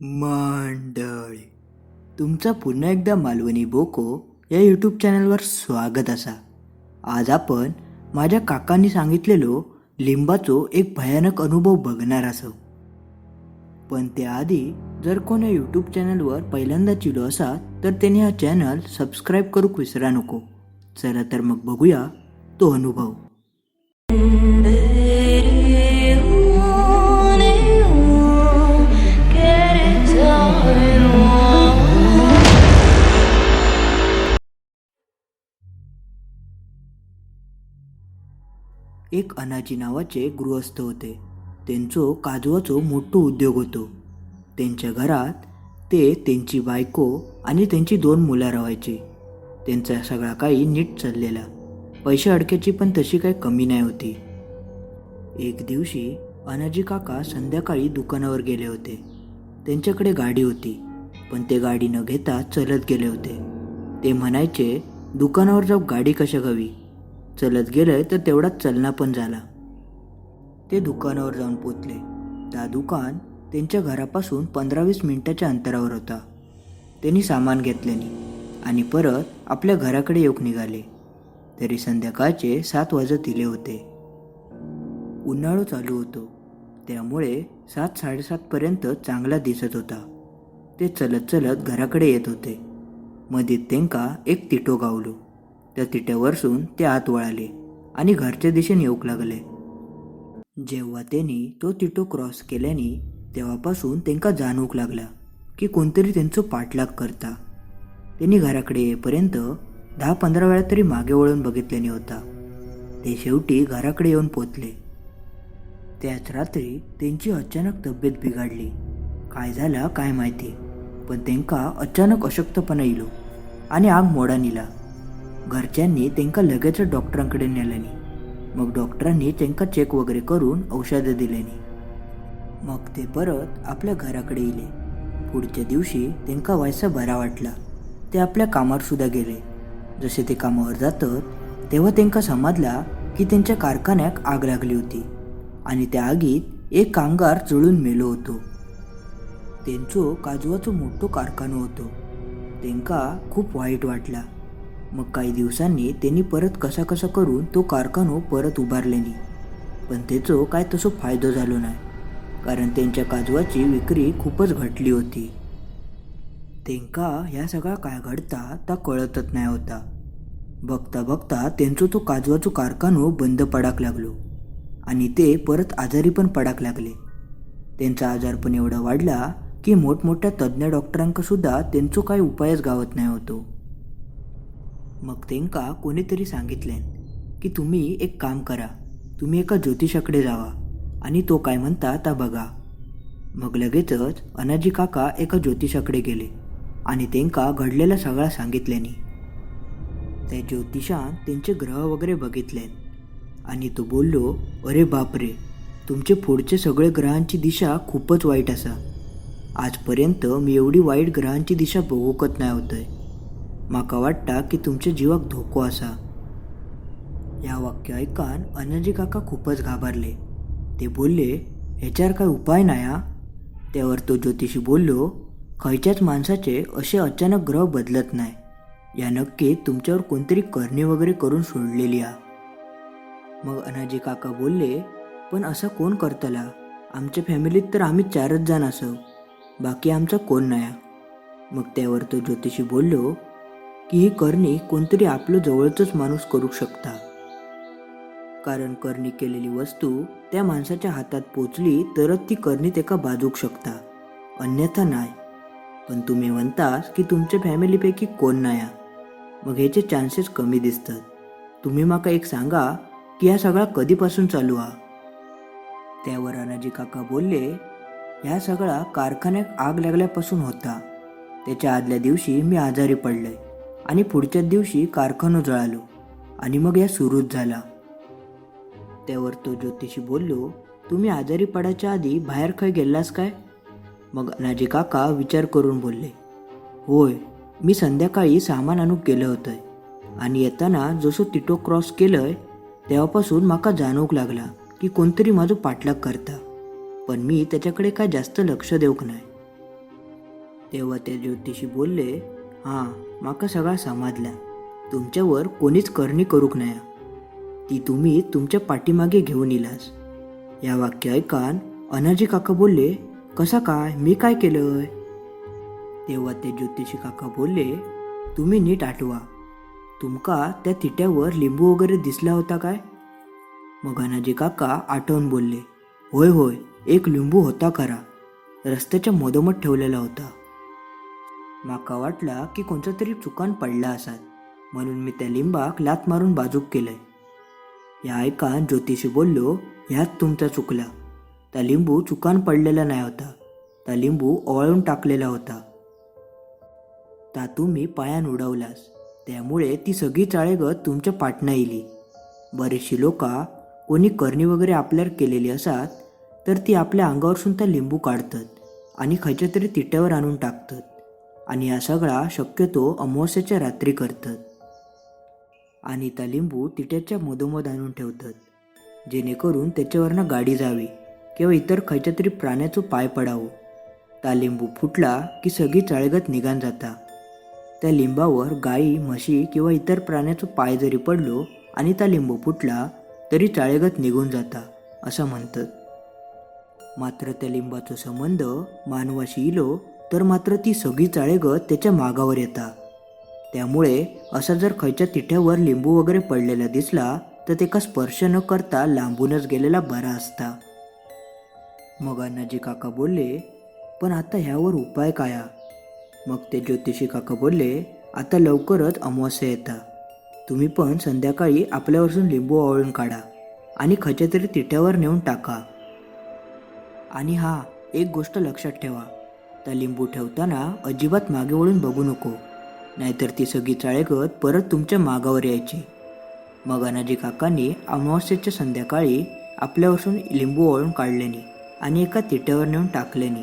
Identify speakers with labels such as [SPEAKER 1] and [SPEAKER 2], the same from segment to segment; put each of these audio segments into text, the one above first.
[SPEAKER 1] मंडळी तुमचा पुन्हा एकदा मालवणी बोको या यूट्यूब चॅनलवर स्वागत असा. आज आपण माझ्या काकांनी सांगितलेलो लिंबाचो एक भयानक अनुभव बघणार असो. पण त्याआधी जर कोण या यूट्यूब चॅनलवर पहिल्यांदा चिलो असा तर त्याने हा चॅनल सबस्क्राईब करूक विसरा नको. चला तर मग बघूया तो अनुभव. एक अनाजी नावाचे गृहस्थ होते. त्यांचो काजवाचो मोठो उद्योग होतो. त्यांच्या घरात ते त्यांची बायको आणि त्यांची दोन मुलं राहायची. त्यांचा सगळा काही नीट चाललेला. पैसे अडक्याची पण तशी काही कमी नाही होती. एक दिवशी अनाजी काका संध्याकाळी दुकानावर गेले होते. त्यांच्याकडे गाडी होती पण ते गाडी न घेता चलत गेले होते. ते म्हणायचे दुकानावर जाऊ गाडी कशा घावी चलत गेलंय तर तेवढाच चलना पण झाला. ते दुकानावर जाऊन पोचले. त्या दुकान त्यांच्या घरापासून पंधरा वीस मिनिटाच्या अंतरावर होता. त्यांनी सामान घेतल्याने आणि परत आपल्या घराकडे येऊक निघाले. तरी संध्याकाळचे सात वाजत दिले होते. उन्हाळू चालू होतो. त्यामुळे सात साडेसातपर्यंत चांगला दिसत होता. ते चलत चलत घराकडे येत होते. मधीत त्यांका एक तिटो गावलो. त्या तिट्यावरसून ते आत वळाले आणि घरच्या दिशेने येऊक लागले. जेव्हा त्यांनी तो तिटो क्रॉस केल्याने तेव्हापासून त्यांना जाणवूक लागला की कोणतरी त्यांचं पाठलाग करता. त्यांनी घराकडे येईपर्यंत दहा पंधरा वेळा तरी मागे वळून बघितल्याने होता. ते शेवटी घराकडे येऊन पोचले. त्याच रात्री त्यांची अचानक तब्येत बिघडली. काय झालं काय माहिती पण त्यांका अचानक अशक्तपणा इलो आणि आग मोडा निला घरच्यांनी त्यांका लगेच डॉक्टरांकडे नेल्यानी. मग डॉक्टरांनी त्यांका चेक वगैरे करून औषधं दिल्यानी. मग ते परत आपल्या घराकडे येले पुढच्या दिवशी त्यांना व्हायचा बरा वाटला. ते आपल्या कामावर सुद्धा गेले. जसे ते कामावर जातात तेव्हा त्यांना समजला की त्यांच्या कारखान्याक आग लागली होती आणि त्या आगीत एक कामगार जळून मेलो होतो. त्यांचो काजवाचो मोठो कारखानो होतो. त्यांना खूप वाईट वाटला. मग काही दिवसांनी त्यांनी परत कसा कसा करून तो कारखानो परत उभारल्यानी पण त्याचो काय तसो फायदो झालो नाही कारण त्यांच्या काजवाची विक्री खूपच घटली होती. तेंका ह्या सगळा काय घडता ता कळतच नाही होता. बघता बघता त्यांचो तो काजवाचो कारखानो बंद पडाक लागलो आणि ते परत आजारी पण पडाक लागले. त्यांचा आजार पण एवढा वाढला की मोठमोठ्या तज्ज्ञ डॉक्टरांकासुद्धा त्यांचो काही उपायच गावत नाही होतो. मग तेंका कोणीतरी सांगितलें की तुम्ही एक काम करा तुम्ही एका ज्योतिषाकडे जावा आणि तो काय म्हणता ता बघा. मग लगेचच अनाजी काका एका ज्योतिषाकडे गेले आणि तेंका घडलेला सगळा सांगितल्यानी. त्या ज्योतिषान त्यांचे ग्रह वगैरे बघितले आणि तो बोललो अरे बापरे तुमचे पुढचे सगळे ग्रहांची दिशा खूपच वाईट असा. आजपर्यंत मी एवढी वाईट ग्रहांची दिशा बघूकत नाही होतंय. माका वाटता की तुमच्या जीवाक धोको असा या वाक्य ऐकान अनाजी काका खूपच घाबरले. ते बोलले ह्याच्यावर काय उपाय नाही हा त्यावर तो ज्योतिषी बोललो खयच्याच माणसाचे असे अचानक ग्रह बदलत नाही. या नक्की तुमच्यावर कोणतरी करणी वगैरे करून सोडलेली आ. मग अनाजी काका बोलले पण असं कोण करतला? आमच्या फॅमिलीत तर आम्ही चारच जण असो. बाकी आमचा कोण नाही मग त्यावर तो ज्योतिषी बोललो की ही करणी कोणतरी आपलं जवळचंच माणूस करू शकता. कारण करणी केलेली वस्तू त्या माणसाच्या हातात पोचली तरच ती करणी तेका बाजूक शकता. अन्यथा नाही. पण तुम्ही म्हणतास की तुमच्या फॅमिलीपैकी कोण नाही मग ह्याचे चान्सेस कमी दिसतात. तुम्ही माका एक सांगा की हा सगळा कधीपासून चालू हा? त्यावर अनाजी काका बोलले ह्या सगळा कारखान्यात आग लागल्यापासून होता. त्याच्या आदल्या दिवशी मी आजारी पडलोय. आणि पुढच्याच दिवशी कारखानो जळालो आणि मग या सुरूच झाला. त्यावर तो ज्योतिषी बोललो तुम्ही आजारी पडायच्या आधी बाहेर खाय गेलास काय? मग अनाजी काका विचार करून बोलले होय मी संध्याकाळी सामान आणूक केलं होतं आणि येताना जसं तिटो क्रॉस केलंय तेव्हापासून माका जाणवूक लागला की कोणतरी माझं पाठलाग करता पण मी त्याच्याकडे काय जास्त लक्ष देऊक नाही तेव्हा त्या ज्योतिषी बोलले हां माका सगळा समजला. तुमच्यावर कोणीच करणी करूक नाही ती तुम्ही तुमच्या पाठीमागे घेऊन इलास. या वाक्य ऐकान अनाजी काका बोलले कसा काय? मी काय केलंय? तेव्हा ते ज्योतिषी काका बोलले तुम्ही नीट आठवा. तुमका त्या तिट्यावर लिंबू वगैरे दिसला होता काय? मग अनाजी काका आठवून बोलले होय होय एक लिंबू होता खरा. रस्त्याच्या मधोमध ठेवलेला होता. माका वाटला की कोणचा तरी चुकान पडला आसात म्हणून मी त्या लिंबाक लात मारून बाजूक केलंय. या ऐकान ज्योतिषी बोललो ह्यात तुमचा चुकला. त्या लिंबू चुकान पडलेला नाही होता. त्या लिंबू ओवाळून टाकलेला होता. ता तुम्ही पायान उडवलास. त्यामुळे ती सगळी चाळेगत तुमच्या पाटणा येली. बरीचशी लोका कोणी करणी वगैरे आपल्यावर केलेली असतात तर ती आपल्या अंगावरसून त्या लिंबू काढतात आणि खयच्या तरी तिट्यावर आणून टाकतात. आणि हा सगळा शक्यतो अमावस्याच्या रात्री करतात. आणि त्या लिंबू तिट्याच्या मधोमध आणून ठेवतात जेणेकरून त्याच्यावरनं गाडी जावी किंवा इतर खयच्या तरी प्राण्याचं पाय पडावं. ता लिंबू फुटला की सगळी चाळगत निघान जाता. त्या लिंबावर गाई म्हशी किंवा इतर प्राण्याचं पाय जरी पडलो आणि त्या लिंबू फुटला तरी चाळेगत निघून जाता असं म्हणतात. मात्र त्या लिंबाचा संबंध मानवाशी इलो तर मात्र ती सगळी चाळेगत त्याच्या मागावर येता त्यामुळे असा जर खयच्या तिठ्यावर लिंबू वगैरे पडलेला दिसला तर त्याका स्पर्श न करता लांबूनच गेलेला बरा असता. मग अण्णाजी काका बोलले पण आता ह्यावर उपाय काय? मग ते ज्योतिषी काका बोलले आता लवकरच अमावस्या येता. तुम्ही पण संध्याकाळी आपल्यावरसून लिंबू आवळून काढा आणि खच्या तरी तिठ्यावर नेऊन टाका. आणि हा एक गोष्ट लक्षात ठेवा. त्या लिंबू ठेवताना अजिबात मागे वळून बघू नको. नाहीतर ती सगळी चाळेगत परत तुमच्या मागावर यायची. मग अनाजी काकांनी अमावस्येच्या संध्याकाळी आपल्यापासून लिंबू वळून काढल्याने आणि एका तिट्यावर नेऊन टाकल्याने.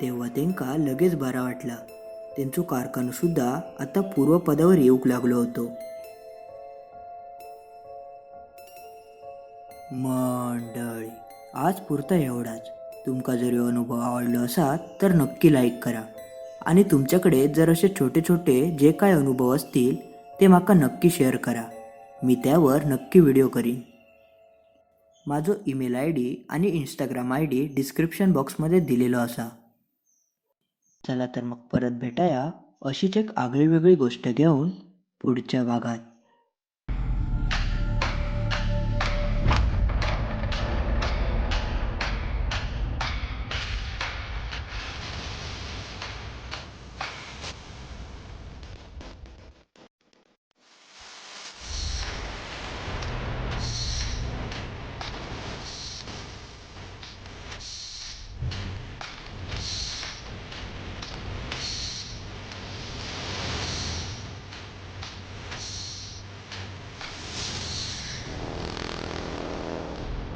[SPEAKER 1] तेव्हा त्यांका लगेच बरा वाटला. त्यांचं कारखानं सुद्धा आता पूर्वपदावर येऊक लागलो होतो. मंडळी आज पुरता एवढाच. तुमका जर हो अनुभव आवडलो असात तर नक्की लाईक करा. आणि तुमच्याकडे जर असे छोटे छोटे जे काय अनुभव असतील ते माका नक्की शेअर करा. मी त्यावर नक्की व्हिडिओ करीन. माझो ईमेल आय डी आणि इंस्टाग्राम आय डी डिस्क्रिप्शन बॉक्समध्ये दिलेलो असा. चला तर मग परत भेटाया अशीच एक आगळीवेगळी गोष्ट घेऊन पुढच्या भागात.